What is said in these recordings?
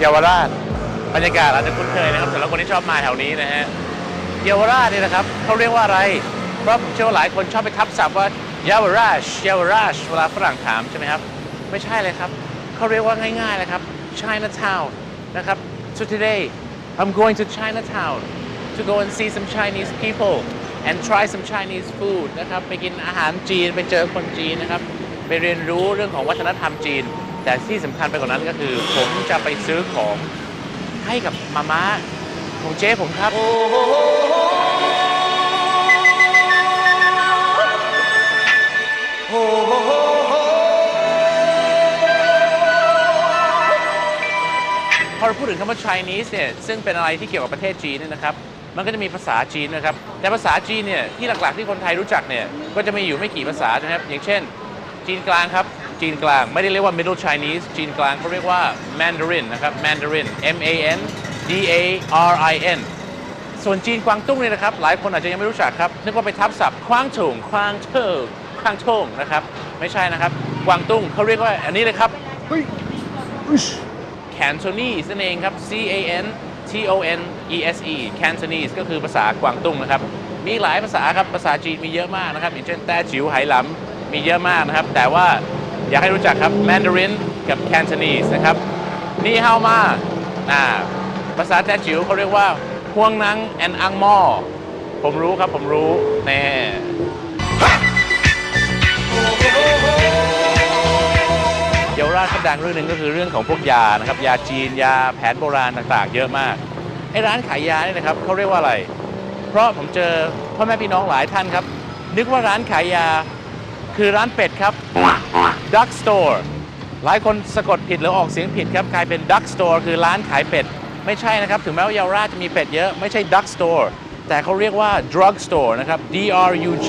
เยาวราชบรรยากาศอาจจะคุ้นเคยนะครับสำหรับคนที่ชอบมาแถวนี้นะฮะเยาวราชเนี่ยนะครับเขาเรียกว่าอะไรเพราะผมเชื่อว่าหลายคนชอบไปทับศัพท์ว่าเยาวราชเยาวราชเวลาฝรั่งถามใช่ไหมครับ ไม่ใช่เลยครับ เขาเรียกว่าง่ายๆเลยครับ Chinatown นะครับ so today I'm going to Chinatown to go and see some Chinese people and try some Chinese food นะครับไปกินอาหารจีนไปเจอคนจีนนะครับไปเรียนรู้เรื่องของวัฒนธรรมจีน แต่ที่สำคัญไปกว่านั้นก็คือ ผมจะไปซื้อของให้กับมาม่าของเจ๊ผมครับ พอเราพูดถึงคำว่า Chinese เนี่ยซึ่งเป็นอะไรที่เกี่ยวกับประเทศจีนเนี่ยนะครับมันก็จะมีภาษาจีนนะครับแต่ภาษาจีนเนี่ยที่หลักๆที่คนไทยรู้จักเนี่ยก็จะมีอยู่ไม่กี่ภาษานะครับอย่างเช่น จีนกลางครับจีนกลางไม่ได้เรียกว่า Middle Chinese จีนกลางเขาเรียกว่า Mandarin นะครับ Mandarin M A N D A R I N ส่วนจีนกวางตุ้งเนี่ยนะครับ หลายคนอาจจะยังไม่รู้จักครับนึกว่าไปทับศัพท์ควางถุงควางเทิงควางทงนะครับ ไม่ใช่นะครับ กวางตุ้งเขาเรียกว่าอันนี้เลยครับ Cantonese นั่นเองครับ C A N T O N E S E Cantonese ก็คือภาษากวางตุ้งนะครับ มีหลายภาษาครับ ภาษาจีนมีเยอะมากนะครับ อย่างเช่นแต้จิ๋วไหหลำมีเยอะมากนะครับ แต่ว่าอยากให้รู้จักครับ Mandarin กับ Cantonese นะครับ นี่เฮามาอ่าภาษาแต้จิ๋วเขาเรียกว่าฮวงนังแอนอังมอผมรู้ครับผมรู้แน่ ราชดังเรื่องหนึ่งก็คือเรื่องของพวกยานะครับยาจีนยาแผนโบราณต่างๆ เยอะมากไอ้ร้านขายยาเนี่ยนะครับเขาเรียกว่าอะไร เพราะผมเจอพ่อแม่พี่น้องหลายท่านครับ นึกว่าร้านขายยาคือร้านเป็ดครับ duck store หลายคนสะกดผิดหรือออกเสียงผิดครับกลายเป็น duck store คือร้านขายเป็ด ไม่ใช่นะครับ ถึงแม้ว่าเยาวราชจะมีเป็ดเยอะไม่ใช่ duck store แต่เขาเรียกว่า drug store นะครับ D R U G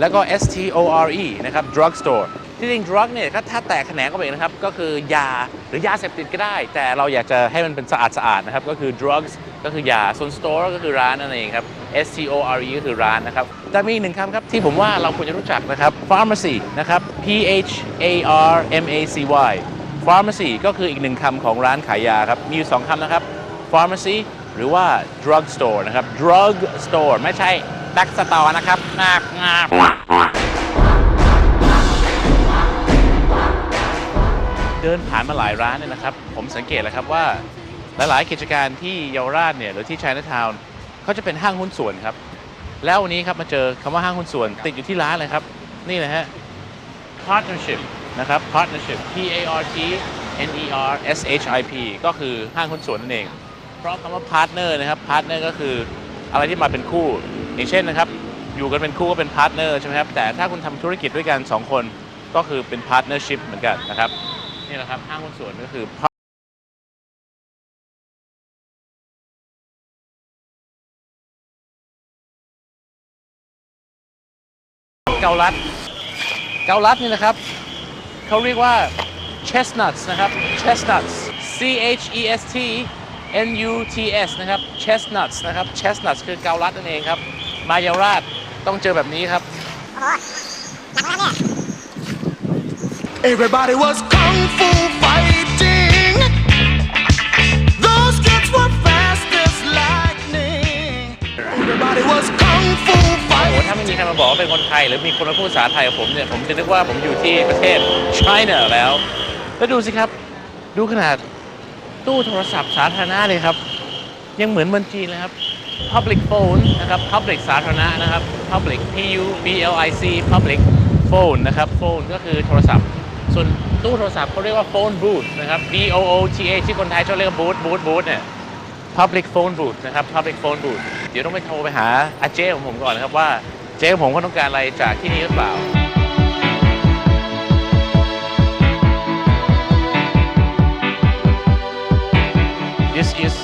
แล้วก็ S T O R E นะครับ drug store ที่จริง drug เนี่ยถ้าถ้าแตกแขนงก็ไปอีกนะครับ ก็คือยาหรือยาเสพติดก็ได้ แต่เราอยากจะให้มันเป็นสะอาดสะอาดนะครับ ก็คือ drugs ก็คือยาส่วน store ก็คือร้านนั่นเองครับ S T O R E ก็คือร้านนะครับแต่มีอีกหนึ่งคำครับ ที่ผมว่าเราควรจะรู้จักนะครับ pharmacy นะครับ P H A R M A C Y pharmacy ก็คืออีกหนึ่งคำของร้านขายยาครับ มีอยู่สองคำนะครับ pharmacy หรือว่า drug store นะครับ drug store ไม่ใช่ drug store นะครับงาบงาบ เดินผ่านมาหลายร้านเนี่ยนะครับ ผมสังเกตแล้วครับว่าหลายๆกิจการที่เยาวราชเนี่ยหรือที่ Chinatown เขาจะเป็นห้างหุ้นส่วนครับ แล้ววันนี้ครับมาเจอคำว่าห้างหุ้นส่วน ติดอยู่ที่ร้านเลยครับ นี่เลยฮะ partnership นะครับ partnership P A R T N E R S H I P ก็คือห้างหุ้นส่วนนั่นเอง เพราะคำว่า partner นะครับ partner ก็คืออะไรที่มาเป็นคู่ อย่างเช่นนะครับ อยู่กันเป็นคู่ก็เป็น partner ใช่ไหมครับ แต่ถ้าคุณทำธุรกิจด้วยกัน 2 คนก็คือเป็น partnership เหมือนกันนะครับ นี่แหละครับห้างหุ้นส่วนก็คือเกาลัด เกาลัดนี่นะครับ เขาเรียกว่า chestnuts นะครับ chestnuts C H E S T N U T S นะครับ chestnuts นะครับ chestnuts คือเกาลัดนั่นเองครับ มาเยาราชต้องเจอแบบนี้ครับ Everybody was kung fu fighting. Those kids were fast as lightning. Everybody was kung fu โอ้โห fighting. ถ้าไม่มีใครมาบอกว่าเป็นคนไทย หรือมีคนมาพูดภาษาไทยกับผมเนี่ย ผมจะนึกว่าผมอยู่ที่ประเทศ China แล้ว แล้วดูสิครับ ดูขนาดตู้โทรศัพท์สาธารณะเลยครับ ยังเหมือนเมืองจีนเลยครับ public phone นะครับ public สาธารณะนะครับ public P U B L I C public phone นะครับ phone ก็คือโทรศัพท์ ส่วนตู้โทรศัพท์เขาเรียกว่า phone booth นะครับ B O O T A ที่คนไทยชอบเรียกว่า booth booth booth เนี่ย Public Phone Booth นะครับ Public Phone Booth เดี๋ยวต้องไปโทรไปหาอาเจ้ของผมก่อนนะครับว่าเจ้ของผมเขาต้องการอะไรจากที่นี่หรือเปล่า This is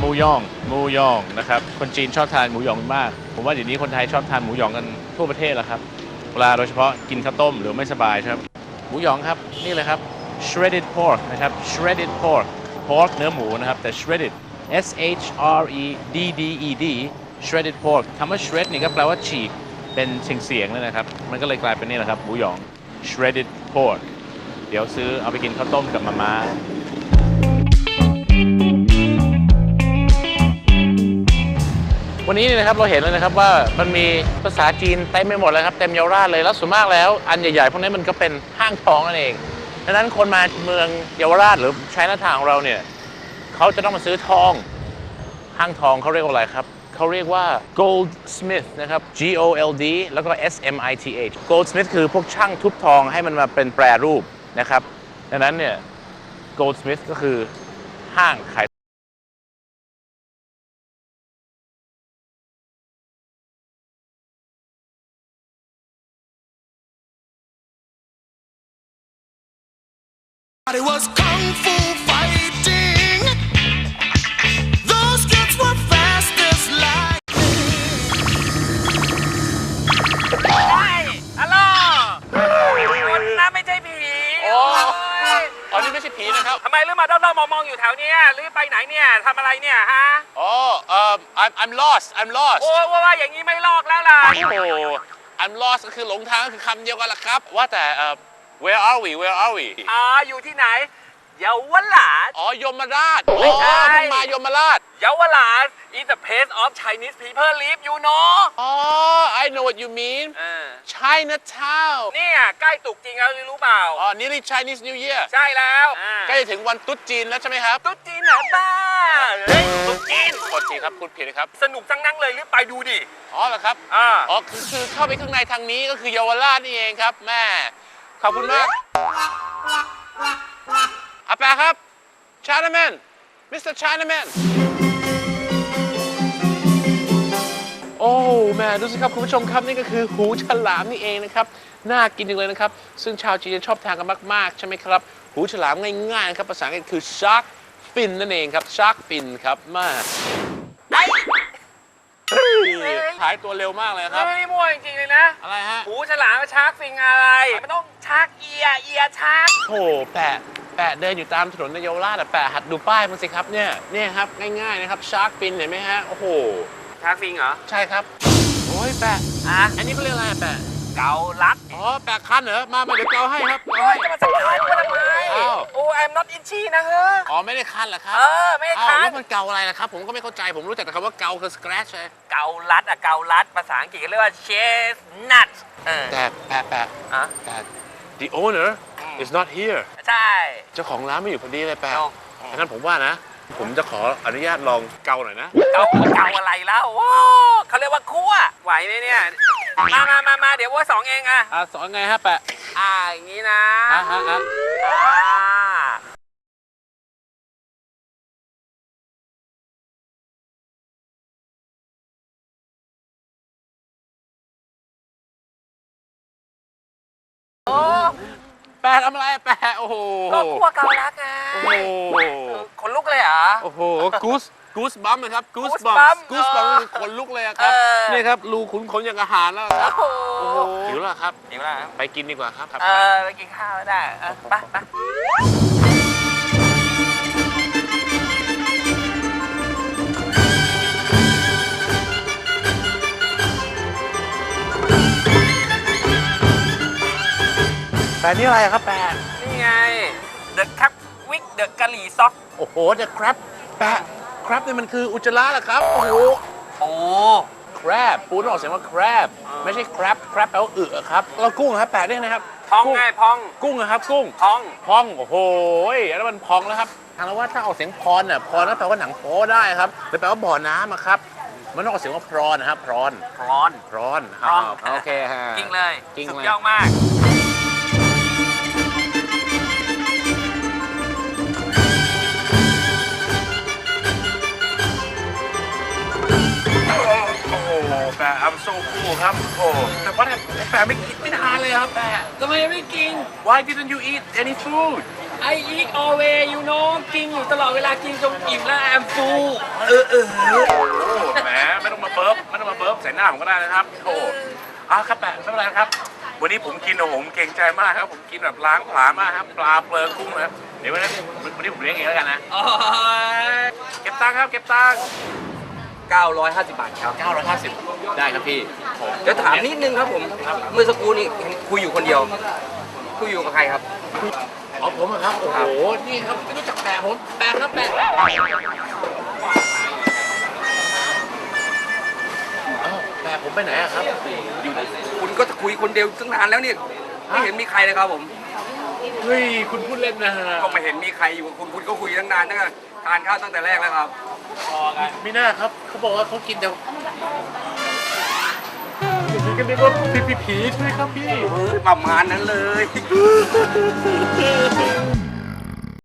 หมูยองหมูยองนะครับ คนจีนชอบทานหมูยองมาก ผมว่าเดี๋ยวนี้คนไทยชอบทานหมูยองกันทั่วประเทศแล้วครับ เวลาโดยเฉพาะกินข้าวต้มหรือไม่สบายครับ หมูหยองครับนี่เลยครับ shredded pork นะครับ shredded pork pork เนื้อหมูนะครับแต่ shredded S H R E D D E D shredded pork คำว่า shred นี่ก็แปลว่าฉีกเป็นเสียงเสียงๆเลยนะครับ มันก็เลยกลายเป็นนี่แหละครับ หมูหยอง shredded pork เดี๋ยวซื้อเอาไปกินข้าวต้มกับมาม่า วันนี้เนี่ยนะครับเราเห็นเลยนะครับว่ามันมีภาษาจีนเต็มไปหมดเลยครับเต็มเยาวราชเลยแล้วส่วนมากแล้วอันใหญ่ๆพวกนี้มันก็เป็นห้างทองนั่นเองดังนั้นคนมาเมืองเยาวราชหรือใช้หน้าทางของเราเนี่ยเขาจะต้องมาซื้อทองห้างทองเขาเรียกว่าอะไรครับเขาเรียกว่า goldsmith นะครับ G O L D แล้วก็ S M I T H goldsmith คือพวกช่างทุบทองให้มันมาเป็นแปรรูปนะครับดังนั้นเนี่ย goldsmith ก็คือห้างขาย It was kung fu fighting. Those kids were fast as light. ฮัลโหลคนนะไม่ใช่ผีโอ้โอ้ยอ๋อนี่ไม่ใช่ผีนะครับ ทำไมหรือมาด้อมๆมองๆอยู่แถวเนี้ยหรือไปไหนเนี่ยทำอะไรเนี่ยฮะ อ๋อเอ่อ I'm I'm lost I'm lost โอ้ว่าว่าอย่างนี้ไม่ลอกแล้วล่ะ โอ้โห I'm lost ก็คือหลงทางก็คือคำเดียวกันละครับ ว่าแต่เอ่อ where are we where are we อ๋ออยู่ที่ไหน เยาวราช อ๋อยมราชไม่ใช่ อ๋อเพิ่งมายมราช เยาวราช is the place of Chinese people live you know อ๋อ I know what you mean เออ Chinatown เนี่ยใกล้ตรุกจริงแล้วรู้เปล่า อ๋อ nearly Chinese New Year ใช่แล้วอ่าใกล้จะถึงวันตรุษจีนแล้วใช่ไหมครับตุ๊ดจีนเหรอบ้าเฮ้ยตุ๊ดจีนขอทีครับพูดผิดนะครับ สนุกจังนั่งเลยหรือไปดูดิอ๋อเหรอครับ อ่า อ๋อคือคือเข้าไปข้างในทางนี้ก็คือเยาวราชนี่เองครับแม่ ขอบคุณมากอาแปะครับ Chinaman Mr. Chinaman โอ้แม่ดูสิครับ คุณผู้ชมครับ นี่ก็คือหูฉลามนี่เองนะครับ น่ากินจังเลยนะครับ ซึ่งชาวจีนจะชอบทานกันมาก ๆ ใช่ไหมครับ หูฉลามง่าย ๆ นะครับ ภาษาอังกฤษคือ shark fin นั่นเองครับ shark fin ครับมาหายตัวเร็วมากเลยครับ ไม่ได้มั่วจริงๆเลยนะ อะไรฮะ หูฉลามกับชาร์กฟิงอะไร มันต้อง ชาร์กเอียเอียชาร์กโอ้แปะ แปะเดินอยู่ตามถนนในเยาวราชอะแปะหัดดูป้ายมันสิครับเนี่ย เนี่ยครับง่ายๆนะครับ shark fin เห็นไหมฮะ โอ้โหชาร์กฟิงเหรอ ใช่ครับ โอ้ยแปะ อะ อันนี้เขาเรียกอะไรอะแปะ เกาลัดอ๋อ แปะคันเหรอ มามาเดี๋ยวเกาให้ครับเกาเฮ้ให้ยจะมาสัมภาษณ์มาทำไมอ้าว โอ้ I'm not itchy นะเฮ้อ อ๋อ ไม่ได้คันเหรอครับเออไม่ได้อ้าวคัแล้นวมันเกาอะไรล่ะครับ ผมก็ไม่เข้าใจ ผมรู้จักแต่คำว่าเกาคือ scratch เลยเกาลัดอะเกาลัดภาษาอังกฤษเขาเรียกว่า chestnut เออแต่แปะแปะ อะ แต่ the owner is not here ใช่ เจ้าของร้านไม่อยู่พอดีเลยแปะเอาดังนั้นผมว่านะ ผมจะขออนุญาตลองเกาหน่อยนะ เกาเกาอะไรแล้วโอ้เขาเรียกว่าคั่วไหวไหมเนี่ยมามามามาเดี๋ยวว่าสองเองอะอะสอนไงฮะแปะอ่าอย่างนี้นะอะอะอะอ่า แปะทำอะไรอะแปะโอ้โหก็คั่วเกาลัดไงโอ้โหขนลุกเลยเหรอโอ้โหกูสกูสบัมนะครับกูส Goose บัม bump กูสบัมคือขนลุกเลยอะครับเออนี่ครับรูขุนขนอย่างอาหารแล้วครับโอ้โอ้โหโหหิวแล้วครับหิวแล้วไปกินดีกว่าครับเออไปกินข้าวได้เออไปไป แปะนี่อะไรครับแปะนี่ไง The Cap Wick The กะหรี่ซ็อกโอ้โหเดอะครับแปะครับนี่มันคืออุจจาระเหรอครับ โอ้โหโอ้ crab ปูต้องออกเสียงว่า crab ไม่ใช่ crab crab แปลว่าอึอะครับแล้วกุ้งอะครับแปะได้นะครับพองกุ้ไงพอง กุ้งอะครับ กุ้ง พอง พองโอ้โหอันนั้นมันพองแล้วครับทางเราว่าถ้าออกเสียงพรน่ะพรนั่นแปลว่าหนังโป๊ได้ครับหรือแปลว่าบ่อน้ำอะครับ มันต้องออกเสียงว่าพรอนนะครับพรอนร้อน พรอนพร้อนาโอเคฮะกิ้งเลย กิ้งเลยสุดยอดมาก แปะ I'm so cool ครับโอ้แต่ว่าเนี่ยแปะไม่กินไม่ทานเลยครับแปะ ทำไมไม่กิน Why didn't you eat any food I eat always you know กินอยู่ตลอดเวลากินจนอิ่มแล้ว I'm full เออเออโอ้แหมไม่ต้องมาเบิร์ฟไม่ต้องมาเบิร์ฟใส่หน้าผมก็ได้นะครับโอ้อาครับแปะไม่เป็นไรครับ วันนี้ผมกินโอ้โหผมเก่งใจมากครับ ผมกินแบบล้างผลาญมากครับปลาเปลือกกุ้งนะครับเดี๋ยววันนี้วันนี้ผมเลี้ยงเองแล้วกันนะ เก็บตังค์ครับเก็บตังค์ 950 บาทครับ 950 ได้ครับพี่ผมเดี๋ยวถามนิดนึงครับผม เมื่อสักครู่นี้เห็นคุยอยู่คนเดียว คุยอยู่กับใครครับ อ๋อผมอะครับ โอ้โห นี่ครับไม่รู้จักแปะผม แปะครับแปะเอ้าแปะผมไปไหนอะครับอยู่ไหนคุณก็จะคุยคนเดียวตั้งนานแล้วนี่ไม่เห็นมีใครเลยครับผม เฮ้ย คุณพูดเล่นนะฮะก็ไม่เห็นมีใครอยู่กับคุณคุณก็คุยตั้งนานตั้งแต่ทานข้าวตั้งแต่แรกแล้วครับ ไม่น่าครับ เขาบอกว่าเขากินแต่อย่างนี้ก็เรียกว่าผีผีๆใช่ไหมครับพี่ ประมาณนั้นเลย